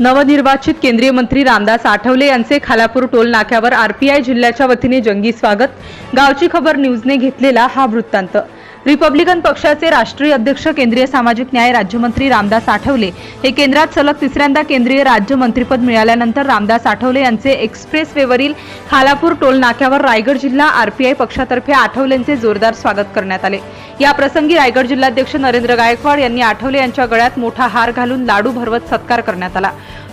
नवनिर्वाचित केंद्रीय मंत्री रामदास आठवले यांचे खालापूर टोल नाक्यावर आरपीआय जिल्ह्याच्या वतीने जंगी स्वागत. गावची खबर न्यूजने घेतलेला हा वृत्तांत. रिपब्लिकन पक्षाचे राष्ट्रीय अध्यक्ष केंद्रीय सामाजिक न्याय राज्यमंत्री रामदास आठवले हे केंद्रात सलग तिसऱ्यांदा केंद्रीय राज्यमंत्रीपद मिळाल्यानंतर रामदास आठवले यांचे एक्सप्रेस वेवरील खालापूर टोल नाक्यावर रायगड जिल्हा आरपीआय पक्षातर्फे आठवलेंचे जोरदार स्वागत करण्यात आले. या प्रसंगी रायगड जिल्हाध्यक्ष नरेंद्र गायकवाड यांनी आठवले यांच्या गळ्यात मोठा हार घालून लाडू भरवत सत्कार करण्यात आला.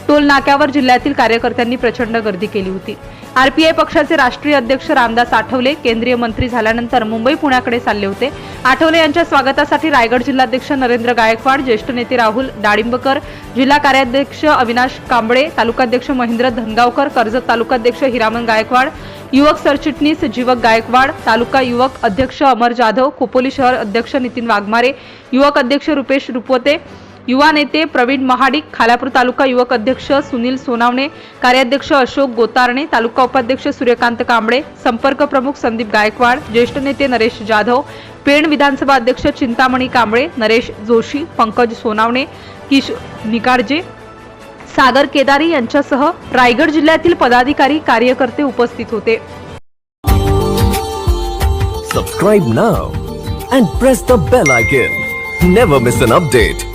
टोल नाक्यावर जिल्ह्यातील कार्यकर्त्यांनी प्रचंड गर्दी केली होती. आरपीआय पक्षाचे राष्ट्रीय अध्यक्ष रामदास आठवले केंद्रीय मंत्री झाल्यानंतर मुंबई पुण्याकडे चालले होते. आठवले यांच्या स्वागतासाठी रायगड जिल्हाध्यक्ष नरेंद्र गायकवाड ज्येष्ठ नेते राहुल डाळिंबकर जिल्हा कार्याध्यक्ष अविनाश कांबळे तालुकाध्यक्ष महेंद्र धनगावकर कर्जत तालुकाध्यक्ष हिरामन गायकवाड युवक सरचिटणीस जीवक गायकवाड तालुका युवक अध्यक्ष अमर जाधव खोपोली शहर अध्यक्ष नितीन वाघमारे युवक अध्यक्ष रुपेश रुपवते युवा नेते प्रवीण महाडिक खालापूर तालुका युवक अध्यक्ष सुनील सोनावणे कार्याध्यक्ष अशोक गोतारणे तालुका उपाध्यक्ष सूर्यकांत कांबळे संपर्क प्रमुख संदीप गायकवाड ज्येष्ठ नेते नरेश जाधव पेण विधानसभा अध्यक्ष चिंतामणी कांबळे नरेश जोशी पंकज सोनावणे किश निकाडजे सागर केदारी यांच्यासह रायगड जिल्ह्यातील पदाधिकारी कार्यकर्ते उपस्थित होते. Subscribe now and press the bell icon never miss an update